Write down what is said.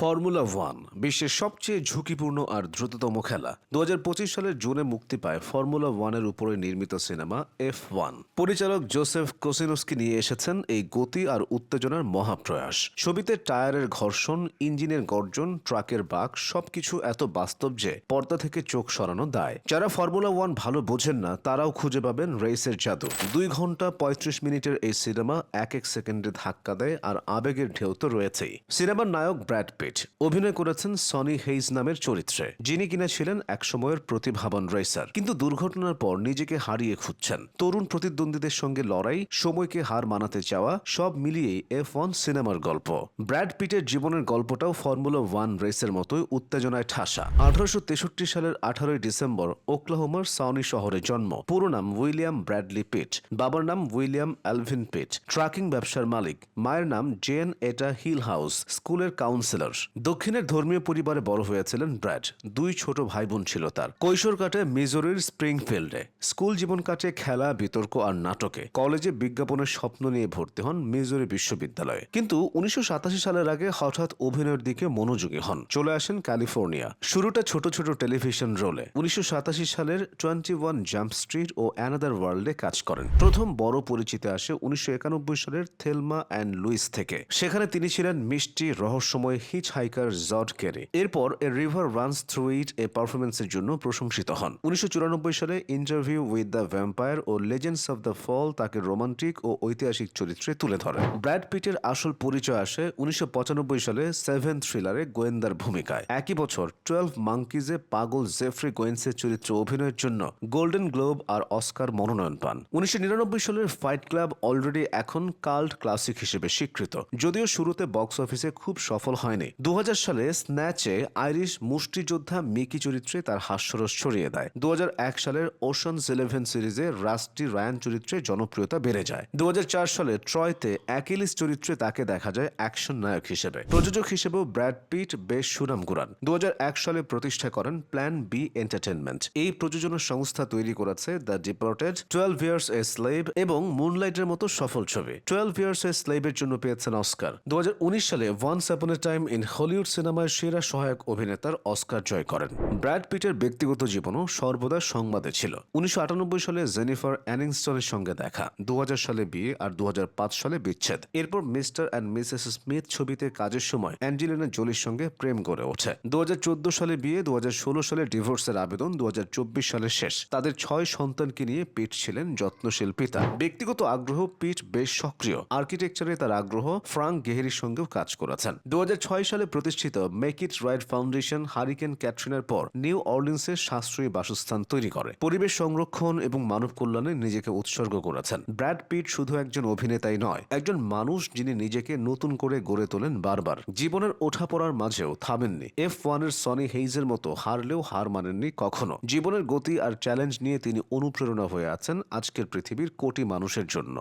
Formula one, বিশ্বের সবচেয়ে ঝুঁকিপূর্ণ আর দ্রুততম খেলা। দু হাজার পঁচিশ সালের জুনে মুক্তি পায় ফর্মুলা ওয়ানের উপরে নির্মিত সিনেমা এফ ওয়ান। পরিচালক জোসেফ কোসিনোস্কি নিয়ে এসেছেন এই গতি আর উত্তেজনার মহাপ্রয়াস। ছবিতে টায়ারের ঘর্ষণ, ইঞ্জিনের গর্জন, ট্রাকের বাক, সবকিছু এত বাস্তব যে পর্দা থেকে চোখ সরানো দায়। যারা ফর্মুলা ওয়ান ভালো বোঝেন না, তারাও খুঁজে পাবেন রেসের জাদু। দুই ঘণ্টা পঁয়ত্রিশ মিনিটের এই সিনেমা এক এক সেকেন্ডে ধাক্কা দেয় আর আবেগের ঢেউ তো রয়েছেই। সিনেমার নায়ক ব্র্যাড পিট। অভিনয় করেছেন সনি হেইজ নামের চরিত্রে, যিনি কিনা ছিলেন একসময়ের প্রতিভাবান রেসার কিন্তু দুর্ঘটনার পর নিজেকে হারিয়ে খুঁজছেন। তরুণ প্রতিদ্বন্দ্বীদের সঙ্গে লড়াই, সময়কে হার মানাতে চাওয়া, সব মিলিয়েই এফ ওয়ান সিনেমার গল্প। ব্র্যাড পিটের জীবনের গল্পটাও ফর্মুলা ওয়ান রেসের মতোই উত্তেজনায় ঠাসা। আঠারোশো তেষট্টি সালের আঠারোই ডিসেম্বর, ওক্লাহোমার সাউনি শহরে জন্ম। পুরো নাম উইলিয়াম ব্র্যাডলি পিট, বাবার নাম উইলিয়াম অ্যালভিন পিট। ট্রাকিং ব্যবসার মালিক, মায়ের নাম জেন এটা হিল হাউস স্কুলের কাউন্সিলর দক্ষিণের ধর্মীয় পরিবারে বড় হয়েছিলেন ব্র্যাড। দুই ছোট ভাই বোন ছিল তার। কৈশোর কাটে মিজোরির স্প্রিংফিল্ডে। স্কুল জীবন কাটে খেলা, বিতর্ক আর নাটকে। কলেজে বিজ্ঞাপনের স্বপ্ন নিয়ে ভর্তি হন মিজোরি বিশ্ববিদ্যালয়ে। কিন্তু উনিশশো সাতাশি সালের আগে হঠাৎ অভিনয়ের দিকে মনোযোগী হন। চলে আসেন ক্যালিফোর্নিয়া। শুরুটা ছোট ছোট টেলিভিশন রোলে। উনিশশো সাতাশি সালের টোয়েন্টি ওয়ান জাম্প স্ট্রিট ও অ্যানাদার ওয়ার্ল্ডে কাজ করেন। প্রথম বড় পরিচিতি আসে উনিশশো একানব্বই সালের থেলমা অ্যান্ড লুইস থেকে। সেখানে তিনি ছিলেন মিষ্টি, রহস্যময়, হিচ হাইকার জড কেরি। এরপর a river runs through it এ পারফরমেন্সের জন্য প্রশংসিত হন। উনিশশো চুরানব্বই সালে ইন্টারভিউ উইথ দ্য ভ্যাম্পায়ার ও লেজেন্ডস অব দ্য ফল তাকে রোমান্টিক ও ঐতিহাসিক চরিত্রে তুলে ধরেন। ব্র্যাড পিটের আসল পরিচয় আসে উনিশশো পঁচানব্বই সালে সেভেন থ্রিলারে গোয়েন্দার ভূমিকায়। একই বছর টুয়েলভ মাঙ্কিজে পাগল জেফ্রি গোয়েন্সের চরিত্রে অভিনয়ের জন্য গোল্ডেন গ্লোব আর অস্কার মনোনয়ন পান। উনিশশো নিরানব্বই সালের ফাইট ক্লাব অলরেডি এখন কাল্ট ক্লাসিক হিসেবে স্বীকৃত, যদিও শুরুতে বক্স অফিসে খুব সফল হয়নি। দু সালে স্ন্যাচে আইরিশ মুষ্টিযোদ্ধা মিকি চরিত্রে তার হাস্যরস ছড়িয়ে দেয়। দু হাজার এক সালের ওশানস ইলেভেন সিরিজে রাস্টি রায়ান চরিত্রে জনপ্রিয়তা বেড়ে যায়। দু সালে ট্রয়তে অ্যাকিলিস চরিত্রে তাকে দেখা যায় অ্যাকশন নায়ক হিসেবে। প্রযোজক হিসেবেও ব্র্যাড পিট বেশ সুনাম কুড়ান দু সালে প্রতিষ্ঠা করেন প্ল্যান বি এন্টারটেনমেন্ট এই প্রযোজনা সংস্থা তৈরি করেছে the deported twelve years a slave এবং মুনলাইটের মতো সফল ছবি। টুয়েলভ ইয়ার্স এ স্লেভের জন্য পেয়েছেন অস্কার। দু হাজার উনিশ সালে once upon a time in Hollywood সিনেমায় সেরা সহায়ক অভিনেতার অস্কার জয় করেন। ব্র্যাড পিটের ব্যক্তিগত জীবনও সর্বদা সংবাদে ছিল। উনিশশো সালে জেনিফার অ্যানিংস্টনের সঙ্গে দেখা দু সালে বিয়ে আর দু সালে বিচ্ছেদ। এরপর মিস্টার অ্যান্ড মিসেস স্মিথ ছবিতে কাজের সময় অ্যাঞ্জেলিনা জোলির সঙ্গে প্রেম গড়ে ওঠে। দু সালে বিয়ে দু সালে ডিভোর্সের আবেদন দু হাজার চব্বিশ সালে শেষ। তাদের ছয় সন্তানকে নিয়ে পিট ছিলেন যত্নশীল পিতা ব্যক্তিগত আগ্রহ পিট বেশ সক্রিয়। আর্কিটেকচারে তার আগ্রহ ফ্রাঙ্ক গেহেরির সঙ্গেও কাজ করেছেন। দু হাজার ছয় সালে প্রতিষ্ঠিত make it right foundation hurricane ক্যাটরিনার পর নিউ অর্লিন্সের সাশ্রয়ী বাসস্থান তৈরি করে। পরিবেশ সংরক্ষণ এবং মানব কল্যাণে নিজেকে উৎসর্গ করেছেন। ব্র্যাড পিট শুধু একজন অভিনেতাই নয়, একজন মানুষ যিনি নিজেকে নতুন করে গড়ে তোলেন বারবার। জীবনের ওঠাপড়ার মাঝেও থামেননি। এফ ওয়ানের সনি হেইজের মতো হারলেও হার মানেননি কখনো। জীবনের গতি আর চ্যালেঞ্জ নিয়ে তিনি অনুপ্রেরণা হয়ে আছেন আজকের পৃথিবীর কোটি মানুষের জন্য।